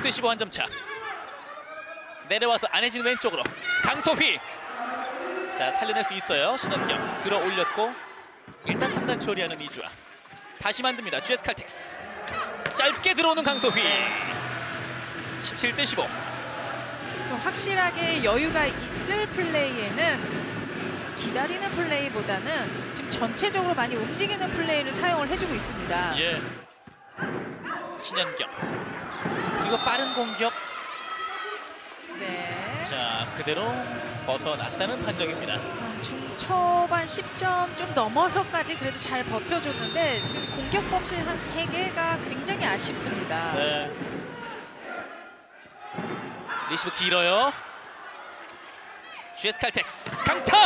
16대 15 한 점 차. 내려와서 안혜진 왼쪽으로 강소희. 자 살려낼 수 있어요. 신현경 들어 올렸고 일단 3단 처리하는 이주아. 다시 만듭니다. GS 칼텍스. 짧게 들어오는 강소희. 17대 15. 좀 확실하게 여유가 있을 플레이에는 기다리는 플레이보다는 지금 전체적으로 많이 움직이는 플레이를 사용을 해주고 있습니다. 예. 신현경. 그리고 빠른 공격. 네. 자 그대로 벗어났다는 판정입니다. 아, 중 초반 10점 좀 넘어서까지 그래도 잘 버텨줬는데 지금 공격 범실 한 3개가 굉장히 아쉽습니다. 네. 리시브 길어요. GS 칼텍스 강타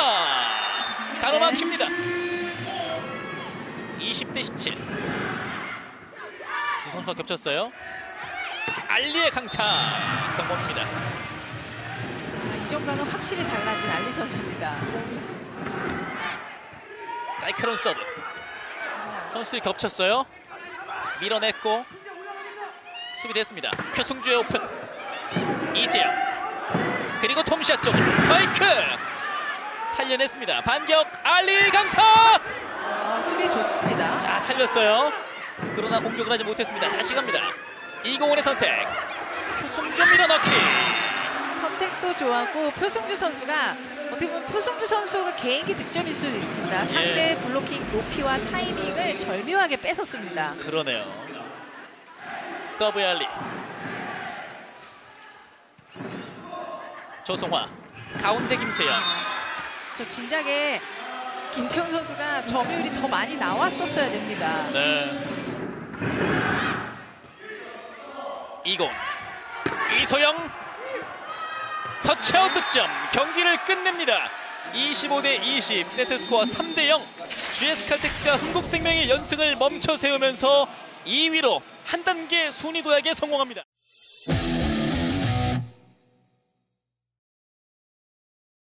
가로막힙니다. 20대 17. 두 선수가 겹쳤어요. 알리의 강타 성공입니다. 아, 이 정도는 확실히 달라진 알리 선수입니다. 날카로운 서브. 선수들이 겹쳤어요. 밀어냈고 수비됐습니다. 표승주의 오픈. 이재영. 그리고 톰샷 쪽으로 스파이크. 살려냈습니다. 반격 알리 강타. 아, 수비 좋습니다. 자 살렸어요. 그러나 공격을 하지 못했습니다. 다시 갑니다. 이공원의 선택. 표승주 밀어넣기. 선택도 좋았고 표승주 선수가 어떻게 보면 표승주 선수가 개인기 득점일 수도 있습니다. 상대 블로킹 높이와 타이밍을 절묘하게 뺏었습니다. 그러네요. 서브 알리. 조성화. 가운데 김세영. 저 진작에 김세훈 선수가 점유율이 더 많이 나왔었어야 됩니다. 네. 이공. 이소영. 터치아웃 득점. 경기를 끝냅니다. 25대 20 세트 스코어 3대 0 GS 칼텍스가 흥국생명의 연승을 멈춰 세우면서 2위로 한 단계 순위 도약에 성공합니다.